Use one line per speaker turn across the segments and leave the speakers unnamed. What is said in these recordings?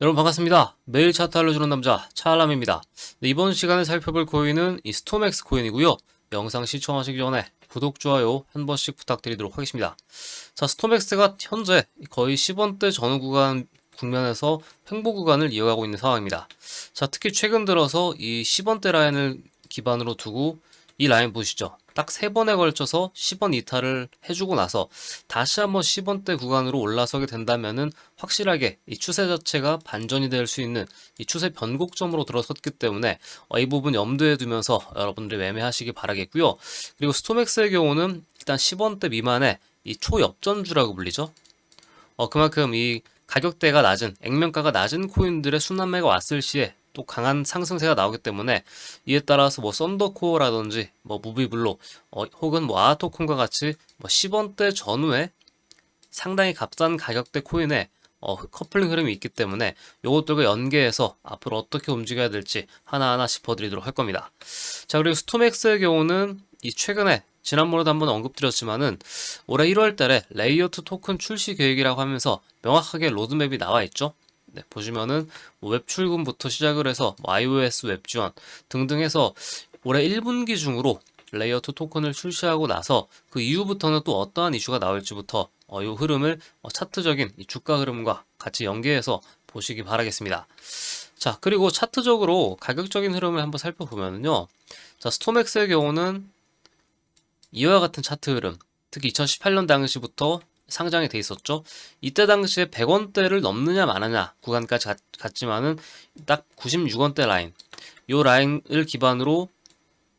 여러분 반갑습니다. 매일 차트 알려주는 남자 차알람입니다. 네, 이번 시간에 살펴볼 코인은 이 스톰엑스 코인이고요. 영상 시청하시기 전에 구독, 좋아요 한 번씩 부탁드리도록 하겠습니다. 자, 스톰엑스가 현재 거의 10원대 전후 구간 국면에서 횡보 구간을 이어가고 있는 상황입니다. 자, 특히 최근 들어서 이 10원대 라인을 기반으로 두고 이 라인 보시죠. 딱 세 번에 걸쳐서 10원 이탈을 해주고 나서 다시 한번 10원대 구간으로 올라서게 된다면은 확실하게 이 추세 자체가 반전이 될 수 있는 이 추세 변곡점으로 들어섰기 때문에 어, 이 부분 염두에 두면서 여러분들이 매매하시기 바라겠고요. 그리고 스톰엑스의 경우는 일단 10원대 미만의 이 초역전주라고 불리죠. 어, 그만큼 이 가격대가 낮은, 액면가가 낮은 코인들의 순환매가 왔을 시에 또 강한 상승세가 나오기 때문에 이에 따라서 뭐 썬더코어라든지 뭐 무비블로 어, 혹은 뭐 아토콘과 같이 뭐 10원대 전후에 상당히 값싼 가격대 코인에 어, 커플링 흐름이 있기 때문에 이것들과 연계해서 앞으로 어떻게 움직여야 될지 하나하나 짚어드리도록 할 겁니다. 자 그리고 스톰엑스의 경우는 이 최근에 지난번에도 한번 언급드렸지만은 올해 1월 달에 레이어트 토큰 출시 계획이라고 하면서 명확하게 로드맵이 나와 있죠. 네, 보시면은 뭐 웹 출금부터 시작을 해서 뭐 iOS 웹 지원 등등 해서 올해 1분기 중으로 레이어트 토큰을 출시하고 나서 그 이후부터는 또 어떠한 이슈가 나올지부터 어, 이 흐름을 어, 차트적인 이 주가 흐름과 같이 연계해서 보시기 바라겠습니다. 자, 그리고 차트적으로 가격적인 흐름을 한번 살펴보면요. 자, 스톰엑스의 경우는 이와 같은 차트 흐름, 특히 2018년 당시부터 상장이 돼 있었죠. 이때 당시에 100원대를 넘느냐 마느냐 구간까지 갔, 갔지만은 딱 96원대 라인, 요 라인을 기반으로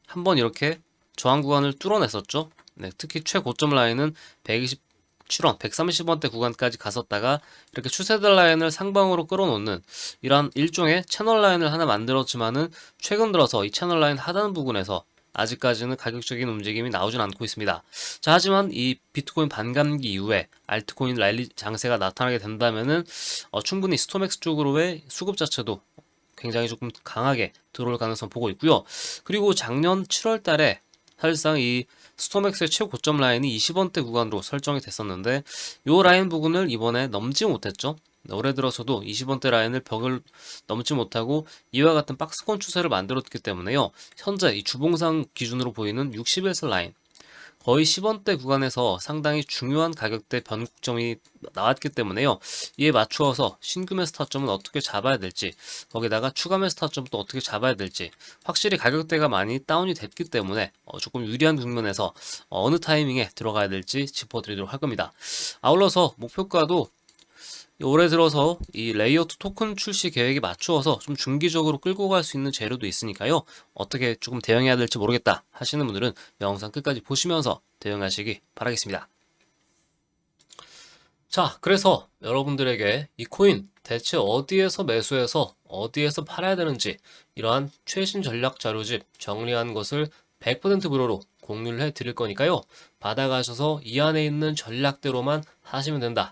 한번 이렇게 저항 구간을 뚫어냈었죠. 네, 특히 최고점 라인은 127원, 130원대 구간까지 갔었다가 이렇게 추세들 라인을 상방으로 끌어놓는 이런 일종의 채널 라인을 하나 만들었지만은 최근 들어서 이 채널 라인 하단 부분에서 아직까지는 가격적인 움직임이 나오진 않고 있습니다. 자, 하지만 이 비트코인 반감기 이후에 알트코인 랠리 장세가 나타나게 된다면은 어, 충분히 스톰엑스 쪽으로의 수급 자체도 굉장히 조금 강하게 들어올 가능성 보고 있고요. 그리고 작년 7월 달에 사실상 이 스톰엑스의 최고점 라인이 20원대 구간으로 설정이 됐었는데 이 라인 부분을 이번에 넘지 못했죠. 네, 올해 들어서도 20원대 라인을 벽을 넘지 못하고 이와 같은 박스권 추세를 만들었기 때문에요. 현재 이 주봉상 기준으로 보이는 61선 라인 거의 10원대 구간에서 상당히 중요한 가격대 변곡점이 나왔기 때문에요. 이에 맞추어서 신규 매수 타점은 어떻게 잡아야 될지, 거기다가 추가 매수 타점도 어떻게 잡아야 될지, 확실히 가격대가 많이 다운이 됐기 때문에 어, 조금 유리한 국면에서 어느 타이밍에 들어가야 될지 짚어드리도록 할 겁니다. 아울러서 목표가도 올해 들어서 이 레이어트 토큰 출시 계획에 맞추어서 좀 중기적으로 끌고 갈 수 있는 재료도 있으니까요. 어떻게 조금 대응해야 될지 모르겠다 하시는 분들은 영상 끝까지 보시면서 대응하시기 바라겠습니다. 자, 그래서 여러분들에게 이 코인 대체 어디에서 매수해서 어디에서 팔아야 되는지 이러한 최신 전략 자료집 정리한 것을 100% 무료로 공유를 해 드릴 거니까요. 받아가셔서 이 안에 있는 전략대로만 하시면 된다.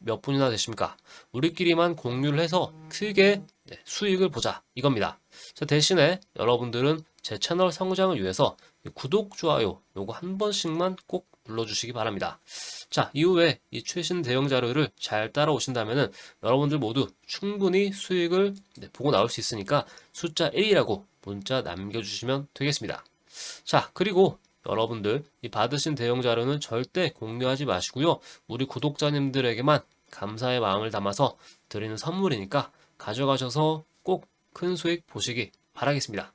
몇 분이나 되십니까? 우리끼리만 공유를 해서 크게 네, 수익을 보자 이겁니다. 자, 대신에 여러분들은 제 채널 성장을 위해서 이 구독, 좋아요 요거 한 번씩만 꼭 눌러주시기 바랍니다. 자, 이후에 이 최신 대응 자료를 잘 따라오신다면은 여러분들 모두 충분히 수익을 네, 보고 나올 수 있으니까 숫자 1이라고 문자 남겨주시면 되겠습니다. 자, 그리고 여러분들 이 받으신 대응 자료는 절대 공유하지 마시고요. 우리 구독자님들에게만 감사의 마음을 담아서 드리는 선물이니까 가져가셔서 꼭 큰 수익 보시기 바라겠습니다.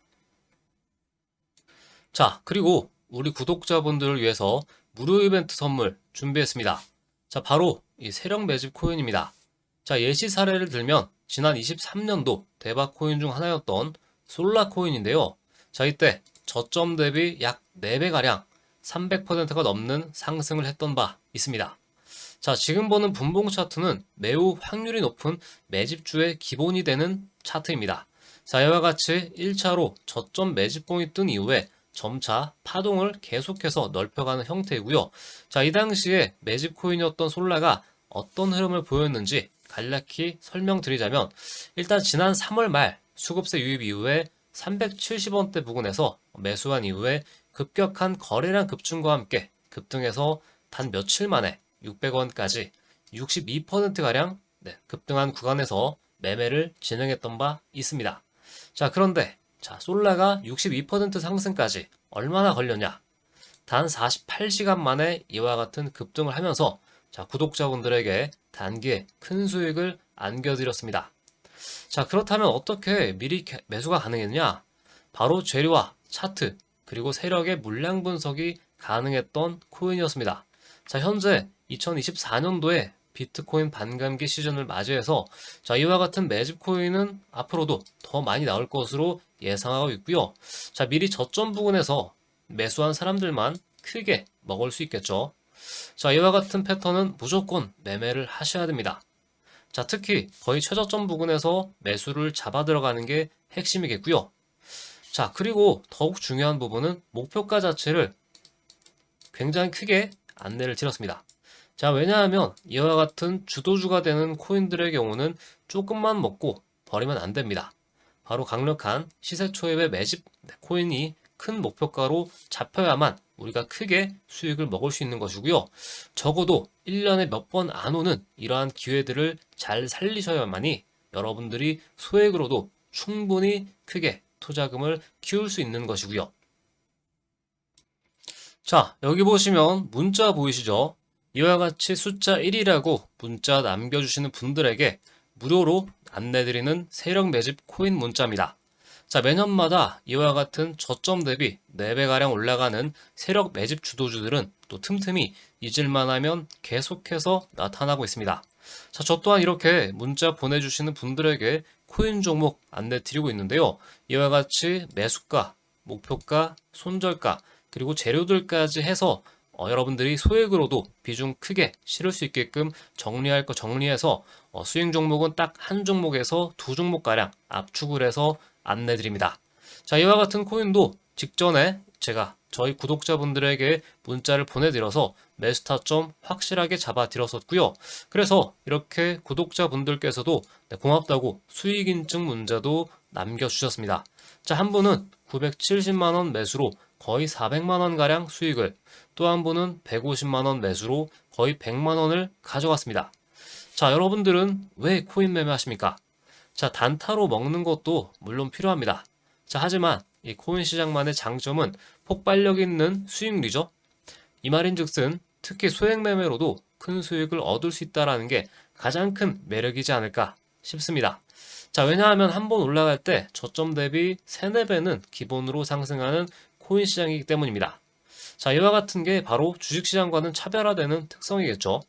자, 그리고 우리 구독자분들을 위해서 무료 이벤트 선물 준비했습니다. 자, 바로 이 세력 매집 코인입니다. 자, 예시 사례를 들면 지난 23년도 대박 코인 중 하나였던 솔라 코인인데요. 자, 이때 저점 대비 약 4배가량 300%가 넘는 상승을 했던 바 있습니다. 자, 지금 보는 분봉 차트는 매우 확률이 높은 매집주의 기본이 되는 차트입니다. 자, 이와 같이 1차로 저점 매집봉이 뜬 이후에 점차 파동을 계속해서 넓혀가는 형태이고요. 자, 이 당시에 매집 코인이었던 솔라가 어떤 흐름을 보였는지 간략히 설명드리자면 일단 지난 3월 말 수급세 유입 이후에 370원대 부근에서 매수한 이후에 급격한 거래량 급증과 함께 급등해서 단 며칠 만에 600원까지 62%가량 급등한 구간에서 매매를 진행했던 바 있습니다. 자, 그런데 자, 솔라가 62% 상승까지 얼마나 걸렸냐? 단 48시간 만에 이와 같은 급등을 하면서 자, 구독자분들에게 단기에 큰 수익을 안겨드렸습니다. 자, 그렇다면 어떻게 미리 매수가 가능했냐? 바로 재료와 차트, 그리고 세력의 물량 분석이 가능했던 코인이었습니다. 자, 현재 2024년도에 비트코인 반감기 시즌을 맞이해서 자, 이와 같은 매집 코인은 앞으로도 더 많이 나올 것으로 예상하고 있고요. 자, 미리 저점 부근에서 매수한 사람들만 크게 먹을 수 있겠죠. 자, 이와 같은 패턴은 무조건 매매를 하셔야 됩니다. 자, 특히 거의 최저점 부근에서 매수를 잡아 들어가는 게 핵심이겠고요. 자, 그리고 더욱 중요한 부분은 목표가 자체를 굉장히 크게 안내를 드렸습니다. 자, 왜냐하면 이와 같은 주도주가 되는 코인들의 경우는 조금만 먹고 버리면 안 됩니다. 바로 강력한 시세 초입의 매집 코인이 큰 목표가로 잡혀야만 우리가 크게 수익을 먹을 수 있는 것이고요. 적어도 1년에 몇 번 안 오는 이러한 기회들을 잘 살리셔야만이 여러분들이 소액으로도 충분히 크게 투자금을 키울 수 있는 것이고요. 자, 여기 보시면 문자 보이시죠? 이와 같이 숫자 1이라고 문자 남겨주시는 분들에게 무료로 안내드리는 세력 매집 코인 문자입니다. 자, 매년마다 이와 같은 저점 대비 4배가량 올라가는 세력 매집 주도주들은 또 틈틈이 잊을만 하면 계속해서 나타나고 있습니다. 자, 저 또한 이렇게 문자 보내주시는 분들에게 코인 종목 안내 드리고 있는데요. 이와 같이 매수가, 목표가, 손절가, 그리고 재료들까지 해서 어, 여러분들이 소액으로도 비중 크게 실을 수 있게끔 정리할 거 정리해서 어, 수익 종목은 딱 한 종목에서 두 종목가량 압축을 해서 안내 드립니다. 자, 이와 같은 코인도 직전에 제가 저희 구독자분들에게 문자를 보내드려서 매수 타점 확실하게 잡아 드렸었고요. 그래서 이렇게 구독자분들께서도 네, 고맙다고 수익 인증 문자도 남겨주셨습니다. 자, 한 분은 970만원 매수로 거의 400만원 가량 수익을 또 한 분은 150만원 매수로 거의 100만원을 가져갔습니다. 자, 여러분들은 왜 코인 매매하십니까? 자, 단타로 먹는 것도 물론 필요합니다. 자, 하지만 이 코인 시장만의 장점은 폭발력 있는 수익률이죠. 이 말인 즉슨 특히 소액 매매로도 큰 수익을 얻을 수 있다는 게 가장 큰 매력이지 않을까 싶습니다. 자, 왜냐하면 한 번 올라갈 때 저점 대비 3, 4배는 기본으로 상승하는 코인 시장이기 때문입니다. 자, 이와 같은 게 바로 주식시장과는 차별화되는 특성이겠죠.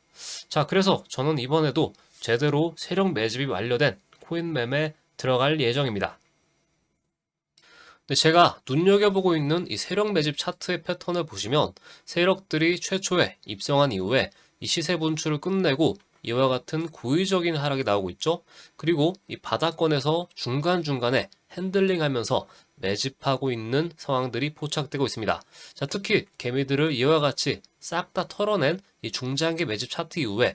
자, 그래서 저는 이번에도 제대로 세력 매집이 완료된 코인 매매 들어갈 예정입니다. 제가 눈여겨보고 있는 이 세력 매집 차트의 패턴을 보시면 세력들이 최초에 입성한 이후에 이 시세 분출을 끝내고 이와 같은 고의적인 하락이 나오고 있죠. 그리고 이 바닥권에서 중간중간에 핸들링하면서 매집하고 있는 상황들이 포착되고 있습니다. 자, 특히 개미들을 이와 같이 싹 다 털어낸 이 중장기 매집 차트 이후에